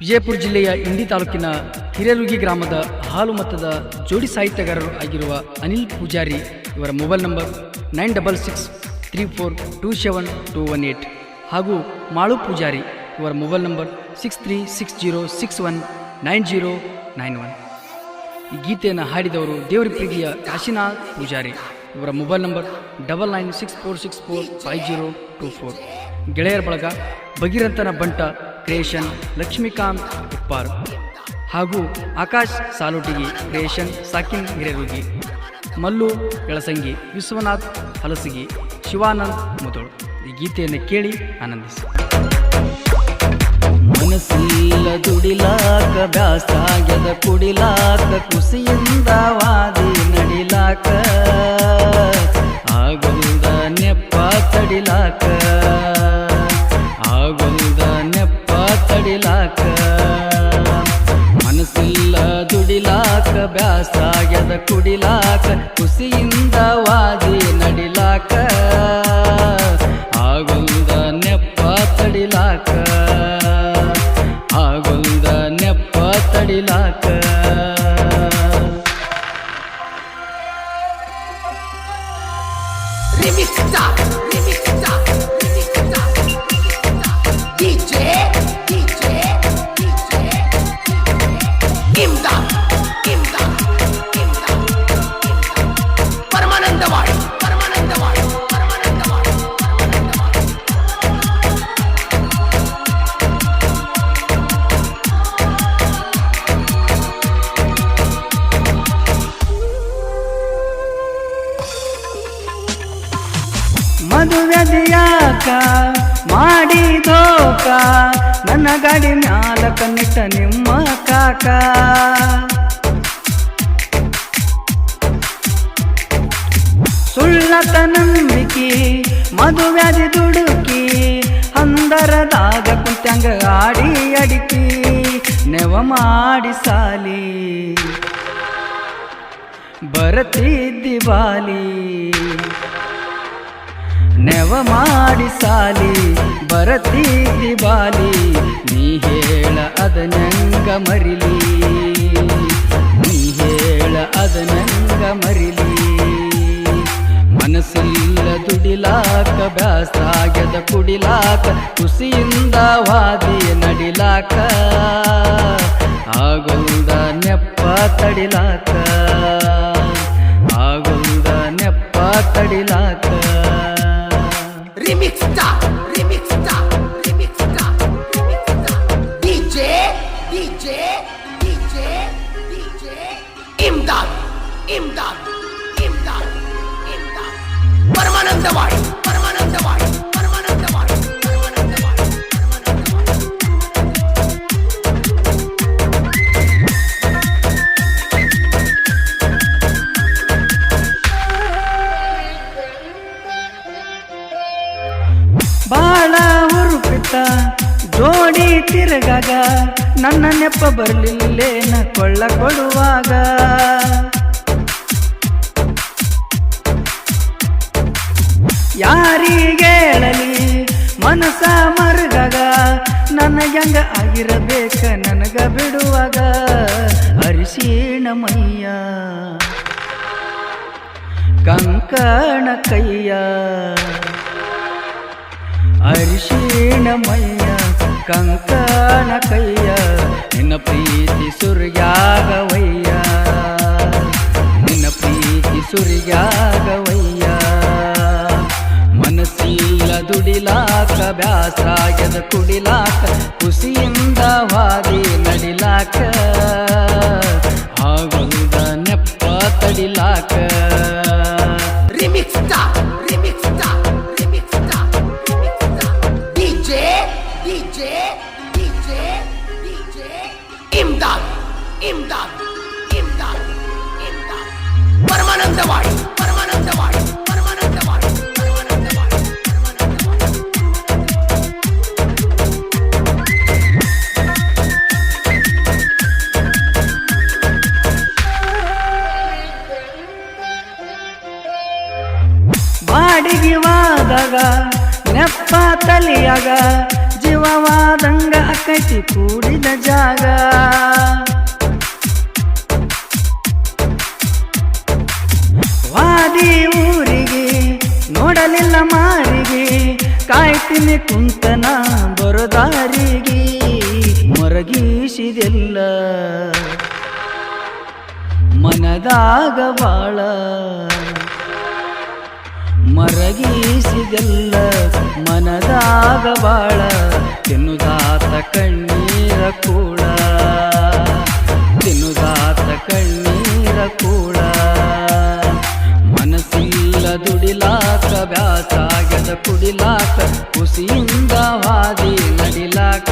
ವಿಜಯಪುರ ಜಿಲ್ಲೆಯ ಇಂಡಿ ತಾಲೂಕಿನ ಹಿರೇರುಗಿ ಗ್ರಾಮದ ಹಾಲು ಮತದ ಜೋಡಿ ಸಾಹಿತ್ಯಗಾರರು ಆಗಿರುವ ಅನಿಲ್ ಪೂಜಾರಿ ಇವರ mobile number nine double six three four two seven two one eight ಹಾಗೂ ಮಾಳು ಪೂಜಾರಿ ಇವರ mobile number six three six zero six one nine zero nine one. ಈ ಗೀತೆಯನ್ನು ಹಾಡಿದವರು ದೇವರ ಪ್ರೀತಿಯ ಕಾಶಿನಾಥ್ ಪೂಜಾರಿ. ಇವರ mobile number double nine six four six four five zero two four. ಗೆಳೆಯರ ಬಳಗ ಭಗೀರಥನ ಬಂಟ ಕ್ರಿಯೇಷನ್ ಲಕ್ಷ್ಮೀಕಾಂತ್ ಉಪ್ಪಾರ್ ಹಾಗೂ ಆಕಾಶ್ ಸಾಲೋಟಿಗಿ ಕ್ರಿಯೇಷನ್ ಸಾಕಿನ್ ಹಿರೇರುಗಿ, ಮಲ್ಲು ಎಳಸಂಗಿ ವಿಶ್ವನಾಥ್ ಹಲಸಗಿ, ಶಿವಾನಂದ್ ಮುದೋಳು. ಈ ಗೀತೆಯನ್ನು ಕೇಳಿ ಆನಂದಿಸಿ. ಮನಸ್ಸಿಲ್ಲ ದುಡಿಲಾಕ ಬ್ಯಾಸಾಗ್ಯದ ಕುಡಿಲಾಕ, ಖುಷಿಯಿಂದ ವಾದಿ ನಡಿಲಾಕ. ಬ್ಯಾಸಾಗ್ಯದ ಕುಡಿಲಾಕ ಖುಷಿಯಿಂದ ವಾದಿ ನಡಿಲಾಕ ಆಗುಂದ ನೆಪ್ಪ ತಡಿಲಾಕ ಆಗುಂದ ನೆಪ್ಪ ತಡಿಲಾಕ. ಮದುವೆದಿಯಾಕ ಮಾಡಿದೋಕ ನನ್ನ ಗಾಡಿ ಮ್ಯಾಲ ನಿಮ್ಮ ಕಾಕ. ಸುಳ್ಳತ ನಂಬಿಕೆ ಮದುವ್ಯಾದಿ ದುಡುಕಿ ಹಂದರದಾಗ ಕುಂತಂಗ ಆಡಿ ಅಡಿಕಿ, ನೆವ ಮಾಡಿ ಸಾಲಿ. ಬರತಿದ್ದಿ ಬಾಲಿ. ನೆವ ಮಾಡಿ ಸಾಲಿ ಬರತೀ ಬಾಲಿ, ನೀ ಹೇಳ ಅದನಂಗ ಮರಿಲಿ. ನೀ ಹೇಳ ಅದನಂಗ ಮರಿಲಿ. ಮನಸ್ಸಿಲ್ಲ ದುಡಿಲಾಕ ಬ್ಯಾಸಾಗ್ಯದ ಕುಡಿಲಾಕ, ಖುಷಿಯಿಂದ ವಾದಿ ನಡಿಲಾಕ, ಆಗುಂದ ನೆಪ್ಪ ತಡಿಲಾಕ, ಆಗುಂದ ನೆಪ್ಪ ತಡಿಲಾಕ. রিমিক্সটা রিমিক্সটা রিমিক্সটা রিমিক্সটা DJ DJ DJ DJ Imdad Imdad Imdad Imdad পরমানন্দ বাড়ি ಹುರುಪಿತ ಜೋಡಿ ತಿರುಗಾಗ ನನ್ನ ನೆಪ ಬರಲಿಲ್ಲೇನ ಕೊಳ್ಳ ಕೊಡುವಾಗ. ಯಾರಿಗೇಳಲಿ ಮನಸ ಮರುಗಾಗ ನನಗಂಗ ಆಗಿರಬೇಕ ನನಗ ಬಿಡುವಾಗ. ಅರಿಶೀಣ ಮೈಯ, ಕಂಕಣ ಕೈಯ. ಅರಿಶಿಣ ಮೈಯ ಕೈಯ, ನಿನ್ನ ಪ್ರೀತಿ ಸುರ್ಯಾಗವಯ್ಯ. ನಿನ್ನ ಪ್ರೀತಿ ಸುರ್ಯಾಗವಯ್ಯ. ಮನಸ್ಸಿಲ್ಲ ದುಡಿಲಾಕ ಬ್ಯಾಸಾಗ್ಯದ ಕುಡಿಲಾಕ ಖುಷಿಯಿಂದ ವಾದಿ ನಡಿಲಾಕ. ಆಗುಲ್ದ ನೆಪ್ಪ ತಡಿಲಾಕ. Remix ನೆಪ್ಪ ತಲಿಯಾಗ, ಜೀವವಾದಂಗ ಅಕ್ಕೈತಿ ಕೂಡಿದ ಜಾಗ. ವಾದಿ ಊರಿಗೆ, ನೋಡಲಿಲ್ಲ ಮಾರಿಗೆ, ಕಾಯ್ತೀನಿ ಕುಂತನ ಬರೋದಾರಿಗೆ, ಮರಗೀಸಿದೆಲ್ಲ. ಮನದಾಗ ಬಾಳ ಮರಗೀಸಿಗಲ್ಲ ಮನದಾಗ ಬಾಳ, ತಿನ್ನುದಾತ ಕಣ್ಣೀರ ಕೂಡ ತಿನ್ನುದಾತ ಕಣ್ಣೀರ ಕೂಡ ಮನಸ್ಸಿಲ್ಲ ದುಡಿಲಾಕ ವ್ಯಾಸಾಗದ ಕುಡಿಲಾಕ, ಕುಸಿಯಿಂದ ವಾದಿ ನಡಿಲಾಕ.